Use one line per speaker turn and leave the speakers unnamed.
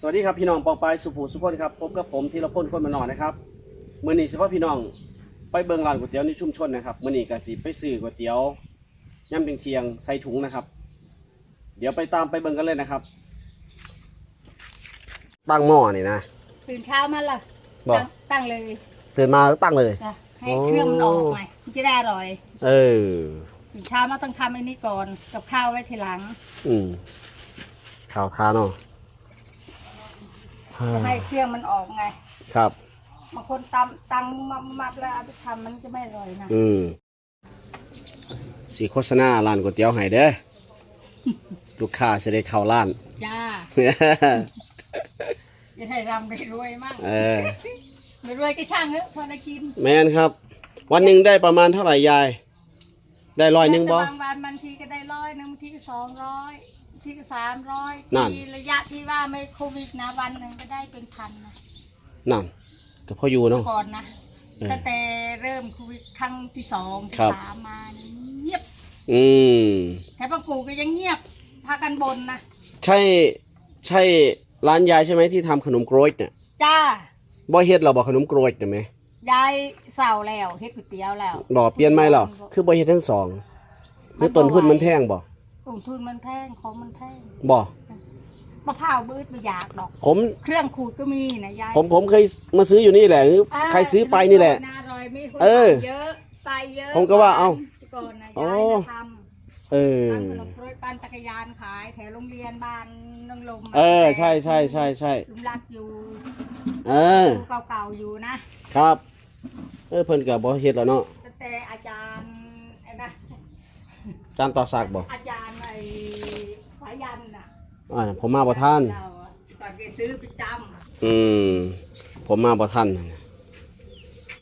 สวัสดีครับพี่น้องปองปายสุภูสุพนครับพบกับผมธีรพลคนมานอนนะครับมื้อนี้สิพ่อพี่น้องไปเบิ่งร้านก๋วยเตี๋ยวในชุมชนนะครับมื้อนี้ก็สิไปซื้อก๋วยเตี๋ยวย่ำเทียงๆใส่ถุงนะครับ เดี๋ยวไปตามไปเบิ่งกันเลยนะครับ ตั้งหม้อนี่นะ
ตื่นเช้ามาละ
บอก
ตั้งตั้งเลย
ตื่นมาก็ตั้งเลย
จ้ะให้
โอ้
เครื่องมันออกหน่อยมันจะได้อร่อย
เออ
ตื่นเช้ามาต้องทำไอ้นี่ก่อน กับข้าวไว้ทีหลัง
อืมข่าวคาเนาะ
จะให้เครื่องมันออกไง
ครับ
บางคนตำตังมับมับแล้วเอาไปทำมันจะไม่อร่อยนะ
อืมสีโฆษณาร้านก๋วยเตี๋ยวให้เด้อ ลูกค้าจะได้เข้าร้าน
จ้าจะให้รำได้รวยมาก
เออ
ไม่รวยก็ช่างเถอะพอได้กิน
แมนครับ วันหนึ่งได้ประมาณเท่าไหร่ยาย ได้ร้อยหนึ่งบ่
แต่บางวันบางทีก็ได้ร้อยหนึงบางทีก็สองร้อยบางทีก็สามร้อย
นั่น
ทีระยะที่ว่าไม่โควิดนะวันหนึ่งก็ได้เป็นพันนะ
นั่นก็พออยู่เนาะ
ก่อนนะ
เออ
ตั้งแต่เริ่มโควิดครั้งที่สองที่
ครับ
สามมานี่เงียบ
อืม
แต่บางกูก็ยังเงียบพากันบนนะ
ใช่ใช่ร้านยายใช่ไหมที่ทำขนมกรวยเนี่ย
จ้า
บ่เฮ็ดเราบอกขนมกรวยเนี่ยไหม
ยายเศร้าแล้วเฮ็ดก๋วยเตี๋ยวแล้ว
บอกเปลี่ยนไหมเหรอคือบ่เฮ็ดทั้งสองหรือต้นทุนมันแพงบ่
ต้นทุนมันแพงของมันแพง
บ่
มะพร้าวบืดไม่อยากดอก
ผม
เครื่องขูดก็มีนะยาย
ผมผมเคยมาซื้ออยู่นี่แหละหรือ
อ่า
ใครซื้อไปนี่แหละ
อร่อยไม่ถูก
เออ
เยอะใส่เยอะ
ผมก็ว่าเอ้า
ก่อนนะ
อ๋อ
ยายจะทำ
เออ
ทำขนมกล้วยปั่นจักรยานขายแถวโรงเรียนบ้านนงลม
เออใช่ใช่ใช่ใช่
ลุมรักอยู่
เออ
เก่าๆอยู่นะครับ
เออเพิ่นก็บ่เฮ็ดแล้วเนาะ
ตั้งแต่อาจารย์ไอ้นะ
จานต่อซากบ่
อาจารย์ไอ้สายันน่ะ
อ่าผมมาบ่ทัน
เราอะก่อนแกซื้อประจ
อืมผมมาบ่ทันนั่นน่ะ